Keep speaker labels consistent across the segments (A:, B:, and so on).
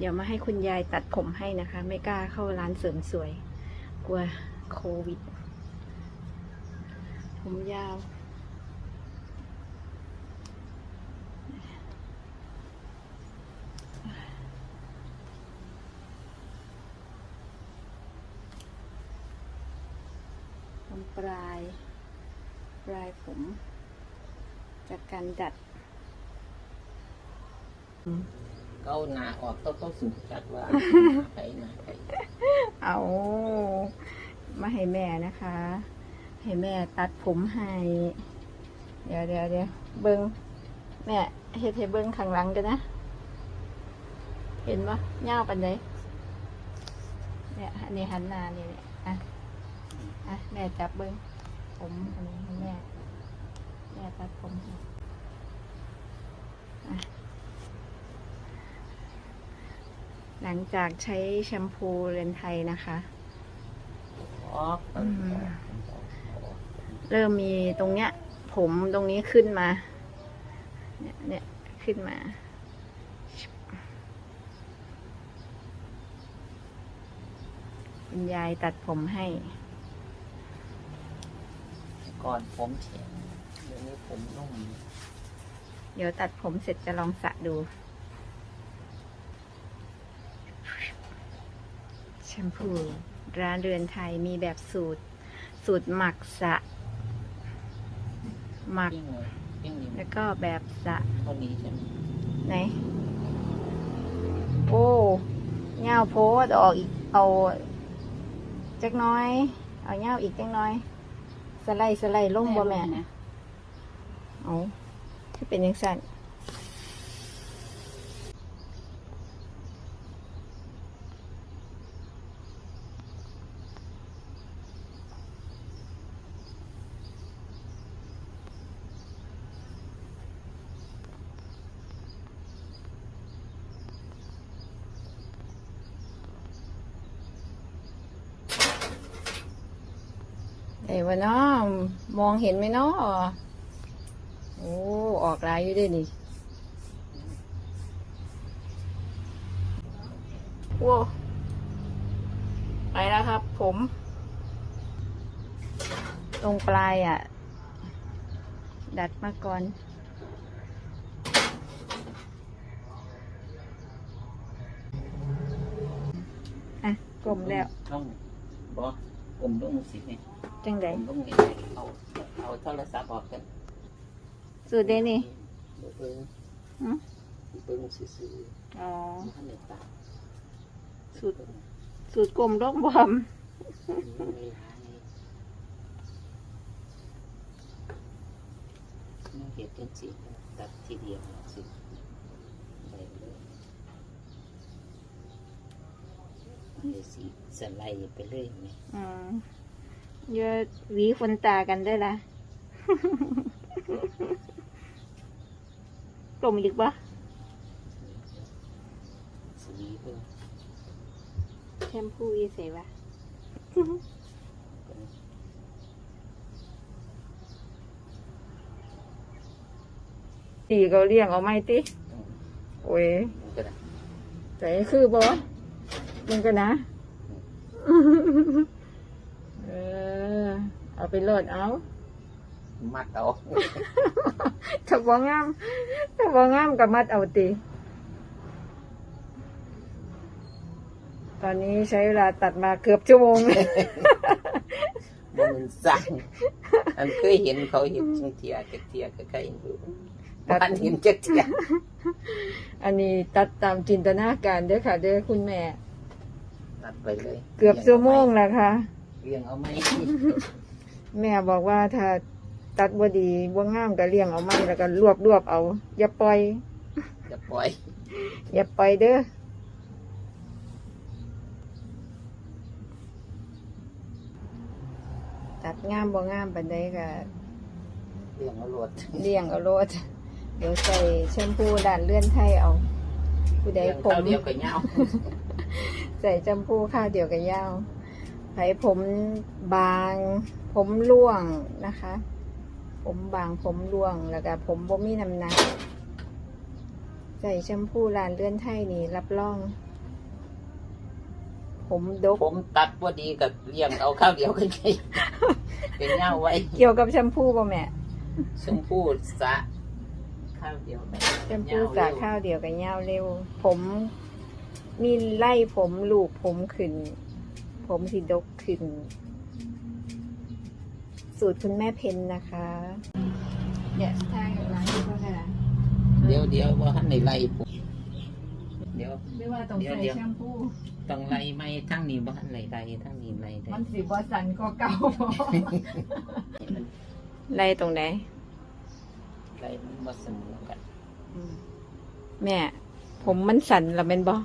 A: เดี๋ยวมาให้คุณยายตัดผมให้นะคะ ไม่กล้าเข้าร้านเสริมสวย กลัวโควิด ผมยาว ตรงปลาย ปลายผม จากการดัด
B: เขาหนาออกเขาเขาสูงจัดว่าใครหนาใคร
A: เอามาให้แม่นะคะ ให้แม่ตัดผมให้ เดี๋ยวเดี๋ยวเดี๋ยวเบิงแม่เฮ็ดให้เบิ้งข้างหลังกันนะ เห็นปะเงาปันไดเนี่ยอันนี้หันหน้านี่เนี่ยอะอะแม่จับเบิงผมอันนี้ให้แม่แม่ตัดผมให้อะ หลังจากใช้แชมพูเรนไทยนะคะ
B: ออก
A: อืมเริ่มมีตรงเนี้ย ผมตรงนี้ขึ้นมา เนี่ยเนี่ยขึ้นมา คุณยายตัดผมให้
B: ก่อนผมแฉะเดี๋ยวนี้ผมนุ่ม
A: เดี๋ยวตัดผมเสร็จจะลองสระดู ชมพู ร้านเรือนไทยมีแบบสูตร สูตรหมักสระหมัก
B: ยิ่งเลยยิ่งนี่
A: แล้วก็แบบสระ
B: เท่านี้ใช่ไหม
A: ไหน โอ้เงาโพดออกอีก เอาจักหน้อย เอาเงาอีกจักหน้อย สไลด์สไลด์ลงบ่แม่นะเอาที่เป็นยังสั่น เอ้วะเนาะมองเห็นไหมเนาะโอ้ออกลายอยู่ด้วยนี่โว้ไปแล้วครับ ผม ตรงปลายอะ ดัดมาก่อนอะกลมแล้ว
B: ต้องบอกผมต้องสิเนี่ย
A: จังได
B: ผมต้องเห็นเอาเอาโทรศัพท์ออกกัน
A: สูตรเดนี่
B: เบิ้ง
A: หืม
B: เบิ้งซื่อ
A: อ๋อ
B: ๆท่านเด็กตา
A: สูตร สูตรกลมร่องบอม
B: เวลานี่น้องเห็ดจังสิตัดทีเดียวสิได้เลยเดี๋ยวสิสไลด์ไปเลยไหม
A: อืม เยอะหวีคนตากันได้ละกลมอีกปะ
B: สีเพิ่ง
A: แชมพูอีเสวะตีเขาเลี้ยงเอาไม่ติ โอ้ย
B: มันก็ได้
A: แต่คือบอมันก็นะ เออ เอาไปโหลดเอา
B: มัดเอา
A: ถ้าบ่งามถ้าบ่งามกับมัดเอาตี ตอนนี้ใช้เวลาตัดมาเกือบชั่วโมงเลย
B: บ่มันสั่งอันเคยเห็นเขาเห็นจังเทียจักเทียก็ใกล้ๆอยู่บ้านเห็นจักเทีย
A: อันนี้ตัดตามจินตนาการเด้อค่ะ เด้อคุณแม่
B: ตัดไปเลย
A: เกือบชั่วโมงแล้วค่ะ
B: เลี้ยงเอาไหม
A: แม่บอกว่าถ้าตัดบ่ดีบ่งามก็เลี้ยงเอาไม้แล้วก็รวบรวบเอา อย่าปล่อย
B: จะปล่อย
A: อย่าปล่อยเด้อตัดงามบ่งามปานใดก็
B: เลี้ยงเอารวด
A: เลี้ยงเอาโลดเดี๋ยวใส่แชมพูด่านเลื่อนไทยเอา ผู้ใด
B: เลี้ยง
A: ผม
B: เขาเดียวก็เหงา
A: ใส่แชมพูข้าวเดียวกับยาวไผผมบาง ผมร่วงนะคะ ผมบางผมร่วงแล้วก็ผมบ่มีน้ำหนักใส่แชมพูร้านเลื่อนไทยนี่รับรอง ผมดก
B: ผมตัดบ่ดีกับเลี้ยงเอาข้าวเดียวกันไงเป็นเงาไว้
A: เกี่ยวกับแชมพูป่ะแม่
B: ชมพู่สะข้าวเดียวกัน
A: แชมพูสาข้าวเดียวกับเงาเร็ว ผมมีไล่ผมลูกผมขึ้น ผมสีดกขึ้น สูตรคุณแม่เพนนะคะเดี๋ยวทางร้านที่พ่อค่ะ
B: เดี๋ยวเดี๋ยวว่าหันในไล่ผมเดี๋ยว
A: ไม่ว่าต้อง
B: เดี๋ยว
A: ใส่
B: เดี๋ยว
A: แชมพู
B: ต้องไล่ไหมทั้งนี้บ่หันไล่ไล่ทั้งนี้ไล่ได้
A: มันสีบอสันก็เก่าไล่ตรงไหน
B: ไล่มันบ่เสมอกัน
A: แม่ ผมมันสั่นละเป็นบอ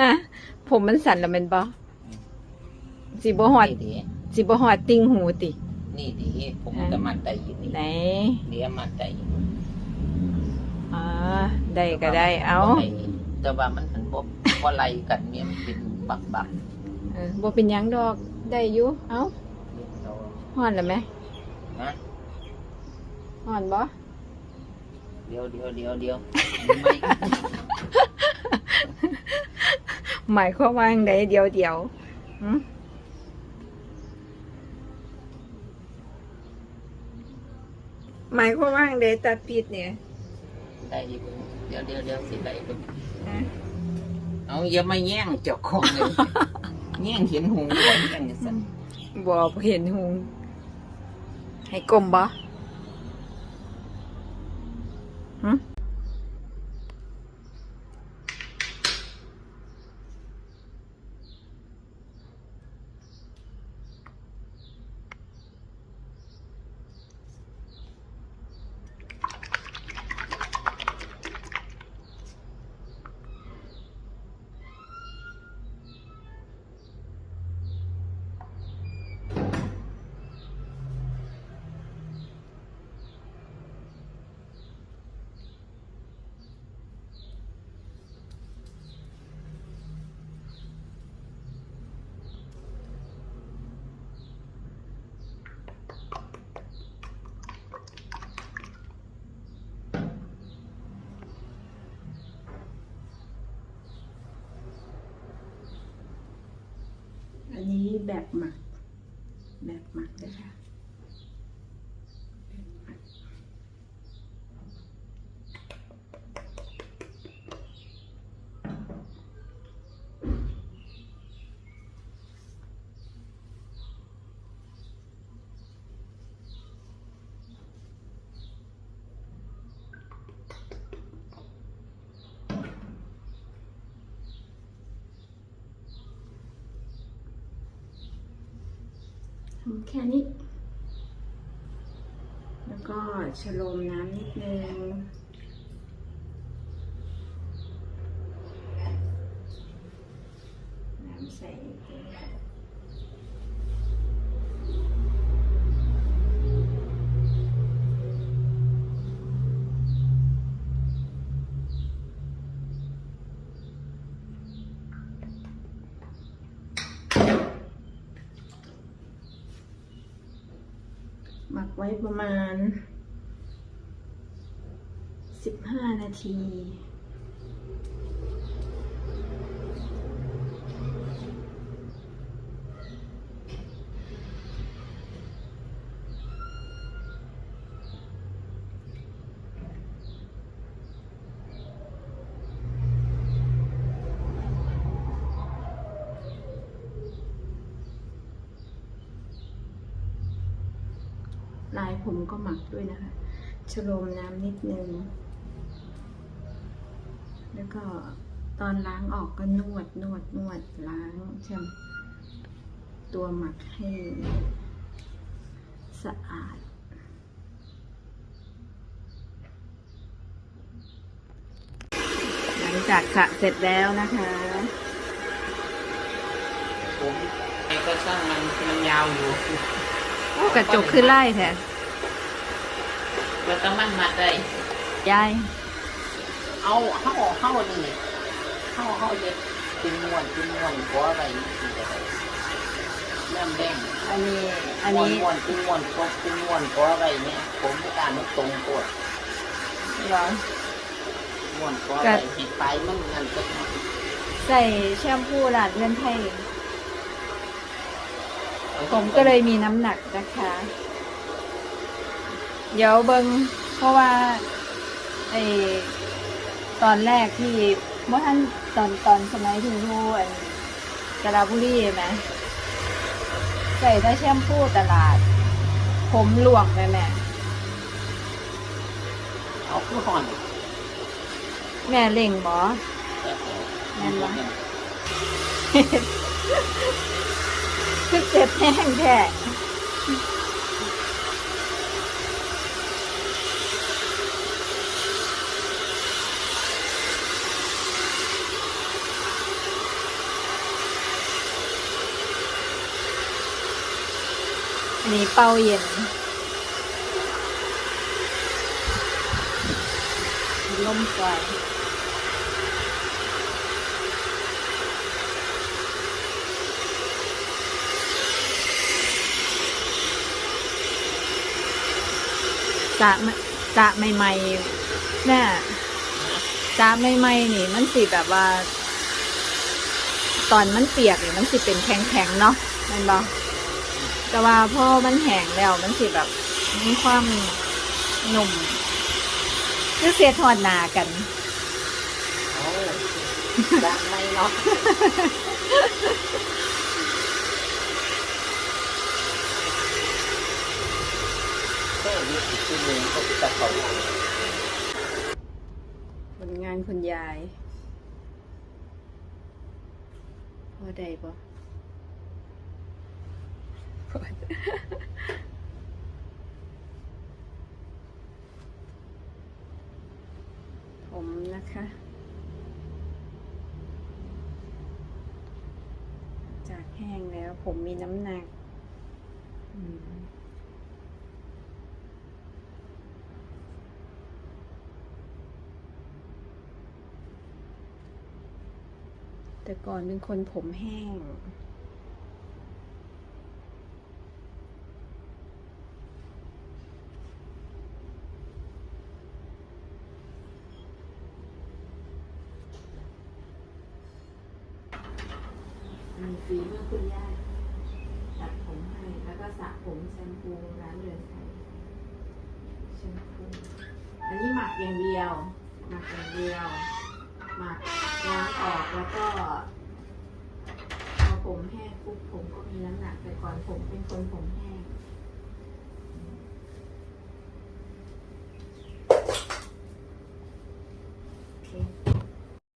A: อะผมมันสั่นละเป็นบอ สีบหอด
B: นี่ดิ
A: สีบหอดติงหูติ
B: นี่ดิผมก็มัดได้อยู่นี่
A: ไหน
B: เดี๋ยวมัดได้อยู่
A: อ่าได้ก็ได้เอา
B: บ่ให้แต่ว่ามันมันบ่บ่ไล่กันเนี่ยมันเป็นบักบัก
A: เออบ่เป็นหยังดอกได้อยู่เอา
B: เรียบร้อย
A: หอนละไหม
B: นะ
A: หอนบ่
B: เดี๋ยวเดี๋ยวเดี๋ยวเดี๋ยวไม่
A: หมายความว่าจั่งใดเดียวเดียวหึ หมายความว่าจั่งใดตัดผิดเนี่ย
B: ได้อยู่เดี๋ยวเดี๋ยวเดี๋ยวสิได้ดู
A: ฮะ
B: เอาอย่ามาแย่งเจ้าของเลยแย่งเห็นหงส์ด้วยแย่งจังซั่น
A: บ่เห็นหูให้กลมบ่หึอันนี้ แบบหมัก แบบหมักนะคะ ทำแค่นี้ แล้วก็ชโลมน้ำนิดนึง น้ำใส่นิดนึงหมักไว้ประมาณ 15 นาที ลายผมก็หมักด้วยนะคะชโลมน้ำนิดนึง แล้วก็ตอนล้างออกก็นวดนวดนวดล้างใช่ไหมตัวหมักให้สะอาด หลังจากสระเสร็จแล้วนะคะ
B: ผมไอ้ก็สร้างมันมันยาวอยู่
A: โอ้กระจกขึ้นไล่แท้
B: แล้วก็มันมาได้
A: ยาย
B: เอาเข้าเข้านี่เข้าเข้าเด็ดกินม่วนกินม่วนกัวอะไรนี่กินอะไรเริ่มแดง
A: อันนี้ อัน
B: ม่วน
A: นี้
B: ม่วนกินม่วนกบกินม่วนกัวอะไรเนี่ยผมไม่การมันตรงปวด
A: เหรอ
B: มม้วนก็อะไรติดไปมันนั่นก็
A: ใส่แชมพูหลาดเลื่อนไทยผมก็เลยมีน้ำหนักนะคะ เดี๋ยวเบิงเพราะว่าไอตอนแรกที่เมื่อท่านตอนตอนสมัยที่อยู่อันกาลาบุรีไหมใส่ได้แชมพูตลาด ผมหลวงเลยแม่
B: เอาคือห่อน
A: แม่เล่งบอแม่นวะคือเจ็บแห้งแท้ อันนี้เป่าเย็นลมไฟจะไม่จะใหม่ๆเนี่ยจะใหม่ๆนี่ มันสิแบบว่า ตอนมันเปียกนี่มันสิเป็นแข็งๆเนาะแมันบอ แต่ว่าพอมันแห้งแล้วมันสิแบบมีความหนุ่มคือเสียทอดนากัน
B: ดังไหมเนาะงา
A: ผลงานคุณยายพอได้ปะ พอผมนะคะ จากแห้งแล้วผมมีน้ำหนักแต่ก่อนเป็นคนผมแห้ง มี ฝีมือคุณย่าตัดผมให้ แล้วก็สระผมแชมพูร้านเรือนไทยแชมพูอันนี้หมักอย่างเดียว หมักอย่างเดียว หมักล้างออกแล้วก็พอผมแห้งปุ๊บผมก็มีน้ำหนักแต่ก่อนผมเป็นคนผมแห้ง